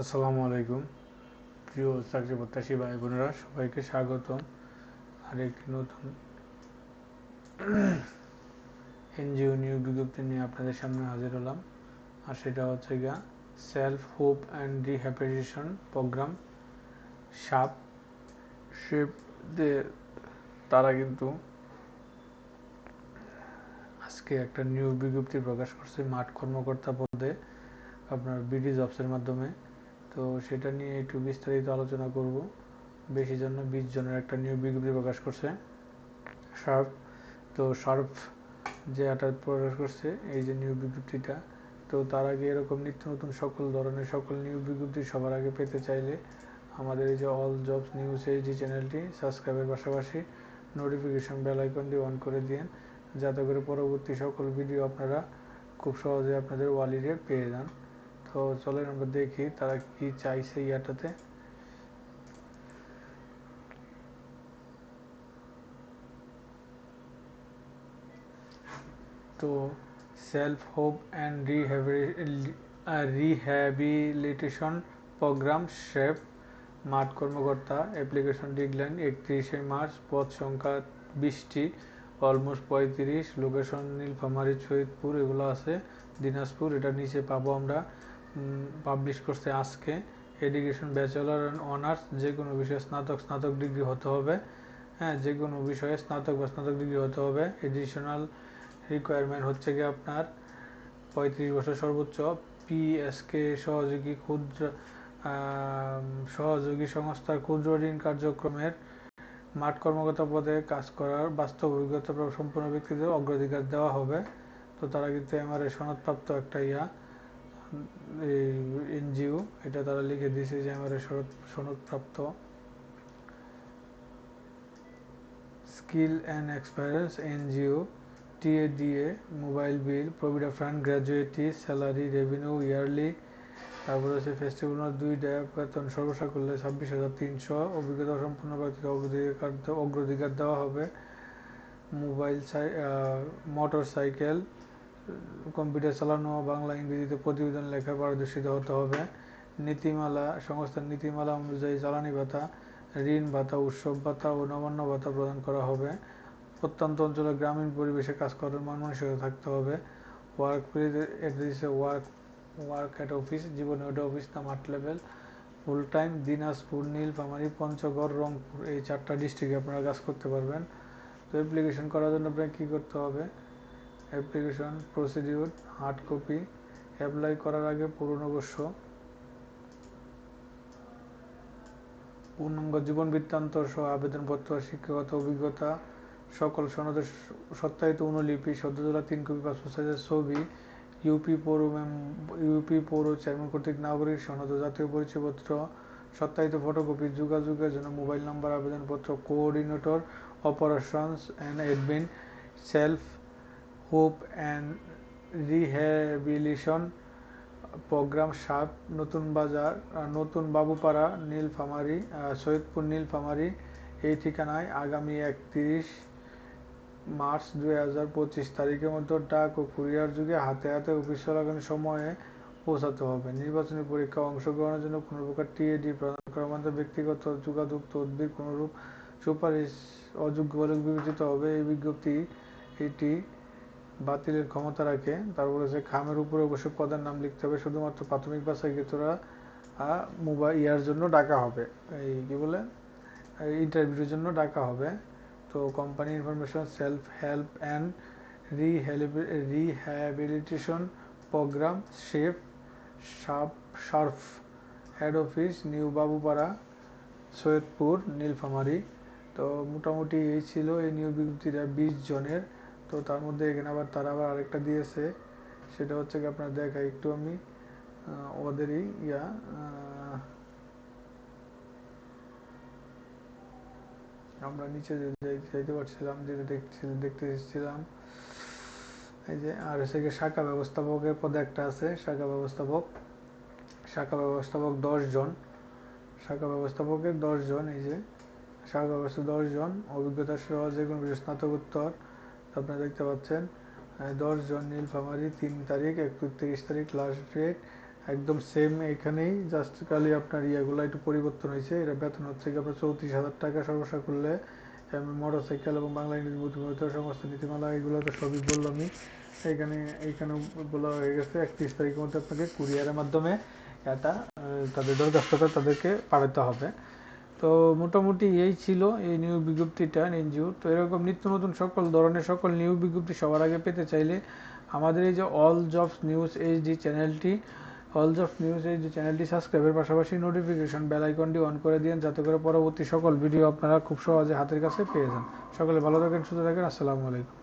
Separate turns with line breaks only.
আসসালামু আলাইকুম। প্রিয় চাকরি প্রত্যাশী ভাই বোনেরা সবাইকে স্বাগতম। আর একটি নতুন এনজিও নিয়োগ বিজ্ঞপ্তি নিয়ে আপনাদের সামনে হাজির হলাম, আর সেটা হচ্ছে গিয়া self hope and rehabilitation programme সাপ। শেপ তারা কিন্তু আজকে একটা নিয়োগ বিজ্ঞপ্তি প্রকাশ করছে মাঠ কর্মকর্তা পদে, আপনার বিডি জবসের মাধ্যমে। তো সেটা নিয়ে একটু বিস্তারিত আলোচনা করব। বেশি জন্য বিশ জনের একটা নিয়োগ বিজ্ঞপ্তি প্রকাশ করছে। শার্প, তো শার্প যে এটা প্রকাশ করছে, এই যে নিয়োগ বিজ্ঞপ্তিটা, তো তার আগে এরকম নিত্য নতুন সকল ধরনের সকল নিয়োগ বিজ্ঞপ্তি সবার আগে পেতে চাইলে আমাদের এই যে অল জবস নিউজ এই এইচডি চ্যানেলটি সাবস্ক্রাইবের পাশাপাশি নোটিফিকেশন বেল আইকনটি অন করে দিন যাতে করে পরবর্তী সকল ভিডিও আপনারা খুব সহজে আপনাদের ওয়ালিডে পেয়ে যান। তো চলেন আমরা দেখি তারা কি চাইছে ইয়াটাতে তো self hope and rehabilitation programme chef মাঠ কর্মকর্তা অ্যাপ্লিকেশন ডিগলাইন একত্রিশে মার্চ পদ সংখ্যা বিশটি অলমোস্ট পঁয়ত্রিশ লোকেশন নীলফামারী শহীদপুর এগুলো আছে, দিনাজপুর, এটা নিচে পাবো আমরা। পাবলিশ করছে আজকে। এডুকেশন ব্যাচেলর অ্যান্ড অনার্স যে কোনো বিষয়ে স্নাতক স্নাতক ডিগ্রি হতে হবে। হ্যাঁ যে কোনো বিষয়ে স্নাতক বা স্নাতক ডিগ্রি হতে হবে। এডিশনাল রিকোয়ারমেন্ট হচ্ছে কি আপনার পঁয়ত্রিশ বছর সর্বোচ্চ। পিএসকে সহযোগী ক্ষুদ্র সহযোগী সংস্থার ক্ষুদ্র ঋণ কার্যক্রমের মাঠ কর্মকর্তা পদে কাজ করার বাস্তব অভিজ্ঞতা সম্পূর্ণ ব্যক্তিদের অগ্রাধিকার দেওয়া হবে। তো তারা কিন্তু এমআরএ সনদপ্রাপ্ত একটা ইয়া। এনজিও, এটা তারা লিখে দিয়েছে যে MRA সনদপ্রাপ্ত। Skill and experience NGO, TA DA, mobile bill, provident fund, gratuity, salary, revenue, yearly, তারপরে হচ্ছে ফেস্টিভ্যাল দুই ড্যাব, বেতন সর্বসা করলে ছাব্বিশ হাজার তিনশো, অভিজ্ঞতা সম্পূর্ণ ব্যক্তিকে অগ্রাধিকার অগ্রাধিকার দেওয়া হবে। মোবাইল মোটর সাইকেল কম্পিউটার চালানো, বাংলা, ইংরেজিতে প্রতিবেদন লেখা, পারদর্শিত হতে হবে। নীতিমালা, সংস্থার নীতিমালা অনুযায়ী জ্বালানি ভাতা, ঋণ ভাতা, উৎসব ভাতা ও নবান্ন ভাতা প্রদান করা হবে। প্রত্যন্ত অঞ্চলে গ্রামীণ পরিবেশে কাজ করার মান মানসিকতা থাকতে হবে। ওয়ার্ক দিচ্ছে ওয়ার্ক ওয়ার্ক অ্যাট অফিস, জীবনে ওটা অফিস নাম মাঠ level. Full time Dinajpur, Nilphamari, Panchagarh, Rangpur, এই চারটা ডিস্ট্রিক্টে আপনারা কাজ করতে পারবেন। তো অ্যাপ্লিকেশন করার জন্য আপনাকে কী করতে হবে? Application procedure, hard copy, apply করার আগে পূর্ণবশ্য পূর্ণাঙ্গ জীবন বৃত্তান্ত সহ আবেদনপত্র, শিক্ষাগত অভিজ্ঞতা, সকল সনদের সত্যায়িত অনুলিপি সদ্যতলা তিন কপি, পাসপোর্ট সাইজের ছবি, ইউপি পৌর ইউপি পৌর চেয়ারম্যান কর্তৃক নাগরিক সনদ, জাতীয় পরিচয়পত্র, সত্যায়িত ফটোকপি, যোগাযোগের জন্য মোবাইল নাম্বার, আবেদনপত্র, coordinator, operations, and admin, self hope and rehabilitation programme সাত, নতুন বাজার নতুন বাবুপাড়া, নীলফামারি সৈয়দপুর, নীলফামারি, এই ঠিকানায় আগামী একত্রিশ মার্চ দুই হাজার পঁচিশ তারিখের মধ্যে ডাক ও কুরিয়ার যুগে হাতে হাতে অফিস চলাকালীন সময়ে পৌঁছাতে হবে। নির্বাচনী পরীক্ষা অংশগ্রহণের জন্য কোনো প্রকার টিএডি প্রদান করার মধ্যে ব্যক্তিগত যোগাযোগ তদবির কোনোরূপ সুপারিশ অযোগ্য বলে বিবেচিত হবে। এই বিজ্ঞপ্তি এটি বাতিলের ক্ষমতা রাখে তারপরে যে খামের উপরে অবশ্যই পদের নাম লিখতে হবে, শুধুমাত্র প্রাথমিক বাছাইকৃতরা মোবাইল ইয়ার জন্য ডাকা হবে। এই কি বলে? ইন্টারভিউর জন্য ডাকা হবে। তো company information self help and rehabilitation programme chef সাপ শার্ফ head office new Babupara Saidpur Nilphamari তো মোটামুটি এই ছিল, এই নিয়োগ বিজ্ঞপ্তিটা বিশ জনের। তো তার মধ্যে এখানে আবার তারা আবার আরেকটা দিয়েছে। সেটা হচ্ছে কি আপনার দেখাই একটু আমি ওদেরই ইয়া আমরা নিচে যাইতে পারছিলাম যেটা দেখতে দেখতে এসেছিলাম, এই যে আর হচ্ছে শাখা ব্যবস্থাপকের পদে একটা আছে, শাখা ব্যবস্থাপক। শাখা ব্যবস্থাপক জন। শাখা ব্যবস্থাপকের জন, এই যে, শাখা ব্যবস্থা জন। অভিজ্ঞতা সহ যে কোনো স্নাতকোত্তর আপনারা দেখতে পাচ্ছেন দশ জন নীল নীলফামারি তিন তারিখ, একত্রিশ তারিখ লাস্ট ডেট একদম সেম এখানেই জাস্ট খালি আপনার ইয়েগুলো একটু পরিবর্তন হয়েছে। এটা বেতন হচ্ছে কি আপনার চৌত্রিশ হাজার টাকা সর্বসা করলে মোটর সাইকেল এবং বাংলা ইংরেজি বুদ্ধিমত্তা সমস্ত নীতিমালা, এগুলো তো সবই বললামই এখানে এইখানে বলা হয়ে গেছে, একত্রিশ তারিখের মধ্যে আপনাকে কুরিয়ারের মাধ্যমে এটা তাদের দরখাস্তটা তাদেরকে পাঠাতে হবে। তো মোটামুটি এই ছিল এই নিয়োগ বিজ্ঞপ্তিটা এনজিও তো এরকম নিত্য নতুন সকল ধরনের সকল নিয়োগ বিজ্ঞপ্তি সবার আগে পেতে চাইলে আমাদের এই যে অল জবস নিউজ এইচডি চ্যানেলটি অল জবস নিউজ এইচডি চ্যানেলটি সাবস্ক্রাইবের পাশাপাশি নোটিফিকেশন বেল আইকনটি অন করে দিন যাতে করে পরবর্তী সকল ভিডিও আপনারা খুব সহজে হাতের কাছে পেয়ে যান। সকলে ভালো থাকেন, সুস্থ থাকেন, আসসালামু আলাইকুম।